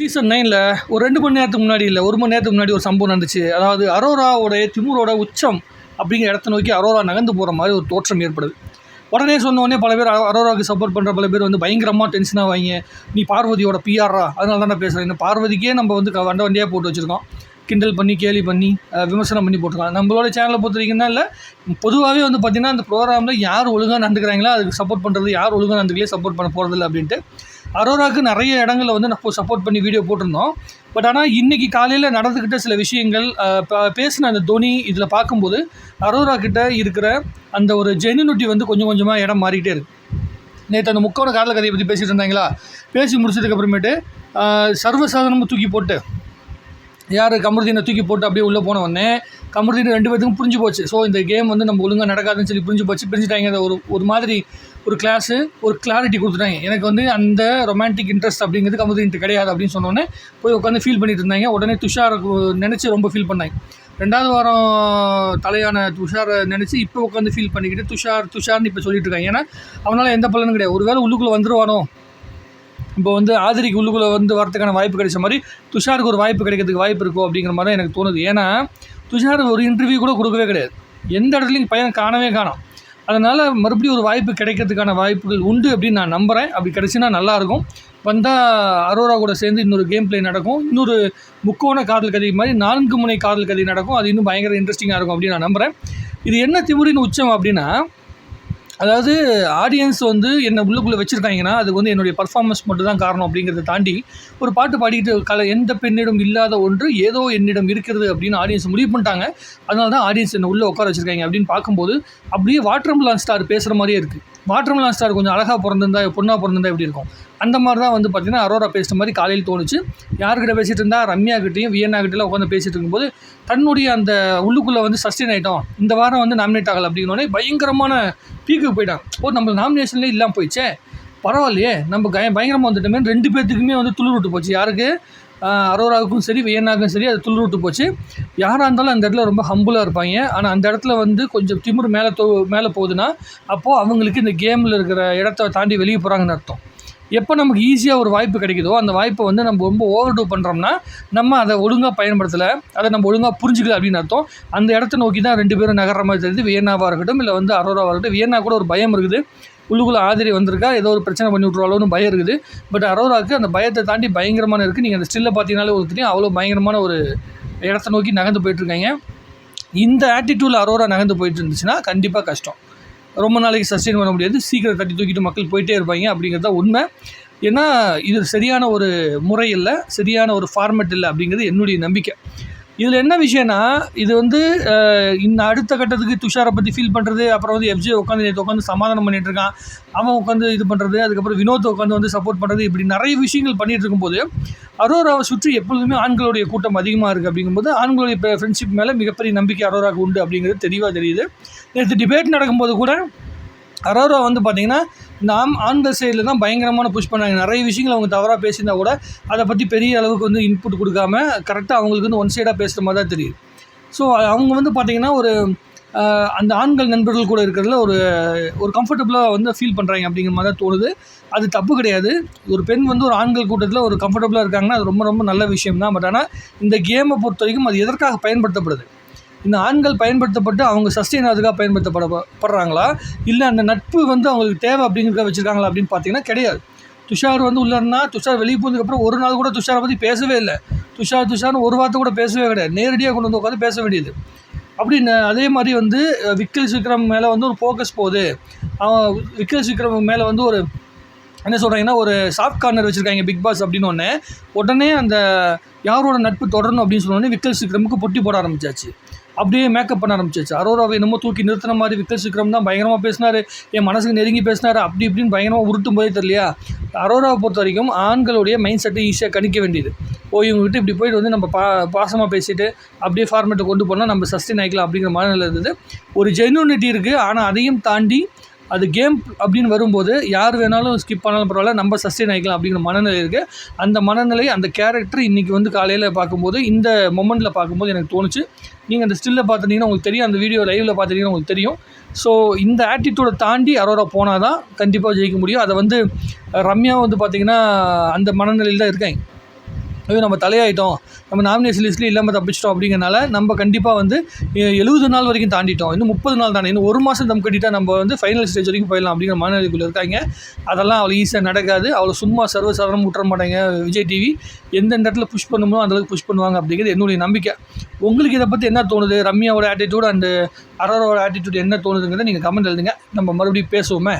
Season நைனில் ஒரு ரெண்டு மணி நேரத்துக்கு முன்னாடி இல்லை ஒரு மணி நேரத்துக்கு முன்னாடி ஒரு சம்பவம் நடந்துச்சு. அதாவது அரோராவோடைய திமுரோட உச்சம் அப்படிங்கிற இடத்த நோக்கி அரோரா நகர்ந்து போகிற மாதிரி ஒரு தோற்றம் ஏற்படுது. உடனே சொன்னோடனே பல பேர் அரோராவுக்கு சப்போர்ட் பண்ணுற பல பேர் வந்து பயங்கரமாக டென்ஷனாக வாங்க நீ பார்வதியோட பிஆர்ரா அதனால தான் நான் பேசுகிறேன் இந்த பார்வதிக்கே நம்ம வந்து க- வண்ட வண்டியாக போட்டு வச்சுருக்கோம். கிண்டல் பண்ணி கேலி பண்ணி விமர்சனம் பண்ணி போட்டிருக்காங்க நம்மளோட சேனலை பொறுத்த வரைக்கும்னா இல்லை பொதுவாகவே வந்து பார்த்திங்கன்னா அந்த ப்ரோக்ராமில் யார் ஒழுங்காக நடந்துக்கிறாங்களோ அதுக்கு சப்போர்ட் பண்ணுறது யார் ஒழுங்காக நடந்துக்கலையே சப்போர்ட் பண்ண போகிறதில்ல அப்படின்ட்டு அரோராவுக்கு நிறைய இடங்களில் வந்து நான் சப்போர்ட் பண்ணி வீடியோ போட்டிருந்தோம். பட் ஆனால் இன்றைக்கி காலையில் நடந்துக்கிட்ட சில விஷயங்கள் பேசின அந்த தோனி இதில் பார்க்கும்போது அரோரா கிட்ட இருக்கிற அந்த ஒரு ஜெனுனிட்டி வந்து கொஞ்சம் கொஞ்சமாக இடம் மாறிக்கிட்டே இருக்கு. நேற்று அந்த முக்கோண காதல் கதையை பற்றி பேசிட்டு இருந்தாங்களா? பேசி முடிச்சதுக்கப்புறமேட்டு சர்வசாதாரணமாக தூக்கி போட்டு யார் கமருதீனை தூக்கி போட்டு அப்படியே உள்ளே போன உடனே கமருதீன் ரெண்டு பேருக்கும் புரிஞ்சு போச்சு. ஸோ இந்த கேம் வந்து நம்ம ஒழுங்காக நடக்காதுன்னு சொல்லி புரிஞ்சு போச்சு. பிரிஞ்சுட்டாங்க. அந்த ஒரு ஒரு மாதிரி ஒரு கிளாஸு ஒரு கிளாரிட்டி கொடுத்துட்டாங்க. எனக்கு வந்து அந்த ரொமான்டிக் இன்ட்ரெஸ்ட் அப்படிங்கிறது கமுதின்ட்டு கிடையாது அப்படின்னு சொன்னோன்னே போய் உட்காந்து ஃபீல் பண்ணிட்டு இருந்தாங்க. உடனே துஷார் நினச்சி ரொம்ப ஃபீல் பண்ணாங்க. ரெண்டாவது வாரம் தலையான துஷாரை நினச்சி இப்போ உட்காந்து ஃபீல் பண்ணிக்கிட்டு துஷார் துஷார்னு இப்போ சொல்லிட்டு இருக்காங்க. ஏன்னா அவனால் எந்த பலனும் கிடையாது. ஒரு வேளை உள்ளுக்குள்ளே வந்துருவானோ? இப்போ வந்து ஆதிரிக்கு உள்ளுக்குள்ளே வந்து வரதுக்கான வாய்ப்பு கிடைச்ச மாதிரி துஷாருக்கு ஒரு வாய்ப்பு கிடைக்கிறதுக்கு வாய்ப்பு இருக்கும் அப்படிங்கிற மாதிரி தான் எனக்கு தோணுது. ஏன்னா துஷார் ஒரு இன்டர்வியூ கூட கொடுக்கவே கிடையாது. எந்த இடத்துலையும் பையனை காணவே காணும். அதனால் மறுபடியும் ஒரு வாய்ப்பு கிடைக்கிறதுக்கான வாய்ப்புகள் உண்டு அப்படின்னு நான் நம்புகிறேன் அப்படி நல்லா நல்லாயிருக்கும். வந்தால் அரோரா கூட சேர்ந்து இன்னொரு கேம் பிளே நடக்கும். இன்னொரு முக்கோண காதல் கதை மாதிரி நான்கு முனை காதல் கதை நடக்கும். அது இன்னும் பயங்கர இன்ட்ரெஸ்டிங்காக இருக்கும் அப்படின்னு நான் நம்புகிறேன் இது என்ன திமுறின் உச்சம் அப்படின்னா அதாவது ஆடியன்ஸ் வந்து என்னை உள்ளுக்குள்ளே வச்சுருக்காங்கன்னா அதுக்கு வந்து என்னுடைய பர்ஃபார்மன்ஸ் மட்டும் தான் காரணம் அப்படிங்கிறத தாண்டி ஒரு பாட்டு பாடிக்கிட்டு கல எந்த பெண்ணிடம் இல்லாத ஒன்று ஏதோ என்னிடம் இருக்கிறது அப்படின்னு ஆடியன்ஸ் முடிவு பண்ணிட்டாங்க. அதனால தான் ஆடியன்ஸ் என்னை உள்ளே உட்கார வச்சுருக்காங்க அப்படின்னு பார்க்கும்போது அப்படியே வாட்டர்மலான் ஸ்டார் பேசுகிற மாதிரியே இருக்குது வாட்டர்மலான் ஸ்டார் கொஞ்சம் அழகாக பிறந்திருந்தா பொண்ணாக பிறந்திருந்தா எப்படி இருக்கும்? அந்த மாதிரி தான் வந்து பார்த்திங்கன்னா அரோரா பேசுகிற மாதிரி காலையில் தோணுச்சு. யார்கிட்ட பேசிகிட்டு இருந்தால் ரம்யா கிட்டேயும் வியன்னா உட்காந்து பேசிகிட்டு இருக்கும்போது தன்னுடைய அந்த உள்ளுக்குள்ளே வந்து சஸ்டெயின் ஆகிட்டோம் இந்த வாரம் வந்து நாமினேட் ஆகலை அப்படின்னோடனே பயங்கரமான பீக்குக்கு போயிட்டான். ஓ நம்ம நாமினேஷன்லேயே இல்லாமல் போயிடுச்சே. பரவாயில்லையே நம்ம கய பயங்கரமாக வந்துட்டோமே. ரெண்டு பேர்த்துக்குமே வந்து துளிர் விட்டு போச்சு. யாருக்கு? அரோராவுக்கும் சரி வியன்னாக்கும் சரி அது துளிர் விட்டு போச்சு. யாராக இருந்தாலும் அந்த இடத்துல ரொம்ப ஹம்புளாக இருப்பாங்க. ஆனால் அந்த இடத்துல வந்து கொஞ்சம் திமிர் மேலே தோ மேலே போகுதுன்னா அப்போது அவங்களுக்கு இந்த கேமில் இருக்கிற இடத்த தாண்டி வெளியே போகிறாங்கன்னு அர்த்தம். எப்போ நமக்கு ஈஸியாக ஒரு வாய்ப்பு கிடைக்குதோ அந்த வாய்ப்பை வந்து நம்ம ரொம்ப ஓவர் டூ பண்ணுறோம்னா நம்ம அதை ஒழுங்காக பயன்படுத்தலை அதை நம்ம ஒழுங்காக புரிஞ்சுக்கல அப்படின்னு அர்த்தம். அந்த இடத்த நோக்கி தான் ரெண்டு பேரும் நகர்ற மாதிரி தெரியுது. வியன்னாவாக இருக்கட்டும் இல்லை வந்து அரோராவாக இருக்கட்டும். வியன்னா கூட ஒரு பயம் இருக்குது. உள்ளுக்குள்ளே ஆதிரி வந்திருக்கா ஏதோ ஒரு பிரச்சனை பண்ணி விட்ருவாளோன்னு பயம் இருக்குது. பட் அரோராவுக்கு அந்த பயத்தை தாண்டி பயங்கரமான இருக்குது நீங்கள் அந்த ஸ்டில்லை பார்த்தீங்கனாலே ஒரு தெரியும் அவ்வளோ பயங்கரமான ஒரு இடத்த நோக்கி நகர்ந்து போயிட்டுருக்காங்க இந்த ஆட்டிடியூடில் அரோரா நகர்ந்து போயிட்டு இருந்துச்சுன்னா கண்டிப்பாக கஷ்டம். ரொம்ப நாளைக்கு சஸ்டெயின் பண்ண முடியாது. சீக்கிரம் தட்டி தூக்கிட்டு மக்கள் போயிட்டே இருப்பாங்க அப்படிங்கிறது தான் உண்மை. ஏன்னா இது சரியான ஒரு முறை இல்லை சரியான ஒரு ஃபார்மெட் இல்லை அப்படிங்கிறது என்னுடைய நம்பிக்கை. இதில் என்ன விஷயம்னா இது வந்து இந்த அடுத்த கட்டத்துக்கு துஷாரை பற்றி ஃபீல் பண்ணுறது அப்புறம் வந்து எஃப்ஜே உட்காந்து நேற்று உட்காந்து சமாதானம் பண்ணிகிட்டு இருக்கான். அவன் உட்காந்து இது பண்ணுறது அதுக்கப்புறம் வினோத் உட்காந்து வந்து சப்போர்ட் பண்ணுறது இப்படி நிறைய விஷயங்கள் பண்ணிகிட்டு இருக்கும்போது அரோராவை சுற்றி எப்பொழுதுமே ஆண்களுடைய கூட்டம் அதிகமாக இருக்குது அப்படிங்கும்போது ஆண்களுடைய ஃப்ரெண்ட்ஷிப் மேலே மிகப்பெரிய நம்பிக்கை அரோராவுக்கு உண்டு அப்படிங்கிறது தெளிவாக தெரியுது. நேற்று டிபேட் நடக்கும்போது கூட அரோரா வந்து பார்த்தீங்கன்னா ஆம் ஆண்கள் சைடில் தான் பயங்கரமான புஷ் பண்ணாங்க. நிறைய விஷயங்கள் அவங்க தவறாக பேசியிருந்தா கூட அதை பற்றி பெரிய அளவுக்கு வந்து இன்புட் கொடுக்காம கரெக்டாக அவங்களுக்கு வந்து ஒன் சைடாக பேசுகிற மாதிரி தான் தெரியுது. ஸோ அவங்க வந்து பார்த்திங்கன்னா ஒரு அந்த ஆண்கள் நண்பர்கள் கூட இருக்கிறதுல ஒரு ஒரு கம்ஃபர்டபுளாக வந்து ஃபீல் பண்ணுறாங்க அப்படிங்கிற மாதிரி தான் தோணுது. அது தப்பு கிடையாது. ஒரு பெண் வந்து ஒரு ஆண்கள் கூட்டத்தில் ஒரு கம்ஃபர்டபுளாக இருக்காங்கன்னா அது ரொம்ப ரொம்ப நல்ல விஷயம் தான் பட் ஆனால் இந்த கேமை பொறுத்த வரைக்கும் அது எதற்காக பயன்படுத்தப்படுது? இந்த ஆண்கள் பயன்படுத்தப்பட்டு அவங்க சஸ்டெயின் அதுக்காக பயன்படுத்தப்பட படுறாங்களா? இல்லை அந்த நட்பு வந்து அவங்களுக்கு தேவை அப்படிங்கிறத வச்சுருக்காங்களா அப்படின்னு பார்த்தீங்கன்னா கிடையாது. துஷார் வந்து உள்ளன்னா துஷார் வெளியே போனதுக்கப்புறம் ஒரு நாள் கூட துஷாரை பற்றி பேசவே இல்லை. துஷார் துஷார்னு ஒரு வார்த்தை கூட பேசவே கிடையாது. நேரடியாக கொண்டு வந்து உட்காந்து பேச வேண்டியது. அப்படின்னு அதே மாதிரி வந்து விக்கல் விக்ரம் மேலே வந்து ஒரு ஃபோக்கஸ் போகுது. அவன் விக்கல் விக்ரம் மேலே வந்து ஒரு என்ன சொல்கிறாங்கன்னா ஒரு சாஃப்ட் கார்னர் வச்சுருக்காங்க பிக் பாஸ் அப்படின்னு ஒன்று உடனே அந்த யாரோட நட்பு தொடரணும் அப்படின்னு சொன்னோடனே விக்கல் சிக்ரமுக்கு பொட்டி போட ஆரம்பிச்சாச்சு. அப்படியே மேக்கப் பண்ண ஆரம்பிச்சிச்சு. அரோராவை என்னமோ தூக்கி நிறுத்தின மாதிரி விக்கல் சிக்ரம் தான் பயங்கரமாக பேசினார். என் மனசுக்கு நெருங்கி பேசினார். அப்படி இப்படின்னு பயங்கரமாக உருட்டும் போதே தெரியலையா? அரோராவை பொறுத்த வரைக்கும் ஆண்களுடைய மைண்ட் செட்டை ஈஸியாக கணிக்க வேண்டியது. ஓ இவங்ககிட்ட இப்படி போயிட்டு வந்து நம்ம பா பாசமாக பேசிட்டு அப்படியே ஃபார்மேட்டை கொண்டு போனால் நம்ம சஸ்டெயின் ஆகிக்கலாம் அப்படிங்கிற மாதிரி இருந்தது. ஒரு ஜென்யூனிட்டி இருக்குது ஆனால் அதையும் தாண்டி அது கேம் அப்படின்னு வரும்போது யார் வேணாலும் ஸ்கிப் பண்ணாலும் பரவாயில்ல நம்ம சஸ்டெயின் ஆகிக்கலாம் அப்படிங்கிற மனநிலை இருக்குது அந்த மனநிலை அந்த கேரக்டர் இன்றைக்கி வந்து காலையில் பார்க்கும்போது இந்த மொமெண்ட்டில் பார்க்கும்போது எனக்கு தோணுச்சு. நீங்கள் அந்த ஸ்டில்லை பார்த்துட்டீங்கன்னா உங்களுக்கு தெரியும் அந்த வீடியோ லைவில் பார்த்துட்டிங்கன்னா உங்களுக்கு தெரியும். ஸோ இந்த ஆட்டிடியூடை தாண்டி அரோரா போனால் தான் கண்டிப்பாக ஜெயிக்க முடியும். அதை வந்து ரம்யா வந்து பார்த்திங்கன்னா அந்த மனநிலையில் தான் இருக்காங்க. ஐயோ நம்ம தலையாயிட்டோம். நம்ம நாமினேஷன் லிஸ்ட்லேயும் இல்லாமல் தப்பிச்சிட்டோம் அப்படிங்கிறனால நம்ம கண்டிப்பாக வந்து எழுபது நாள் வரைக்கும் தாண்டிட்டோம். இன்னும் முப்பது நாள் தானே இன்னும் ஒரு மாதம் தம் கட்டிட்டால் நம்ம வந்து ஃபைனல் ஸ்டேஜ் வரைக்கும் போயிடலாம் அப்படிங்கிற மனநிலைக்குள்ளே இருக்காங்க. அதெல்லாம் அவ்வளோ ஈஸியாக நடக்காது. அவ்வளோ சும்மா சர்வசாதாரணம் விட்டுற மாட்டாங்க விஜய் டிவி எந்தெந்த இடத்துல புஷ் பண்ணணுமோ அந்தளவுக்கு புஷ் பண்ணுவாங்க அப்படிங்கிறது என்னுடைய நம்பிக்கை. உங்களுக்கு இதை பற்றி என்ன தோணுது? ரம்யாவோட ஆட்டிடியூட் அண்டு அரோரோட ஆட்டிடியூட் என்ன தோணுதுங்கிறத நீங்கள் கமெண்ட் எழுதுங்க. நம்ம மறுபடியும் பேசுவோமே.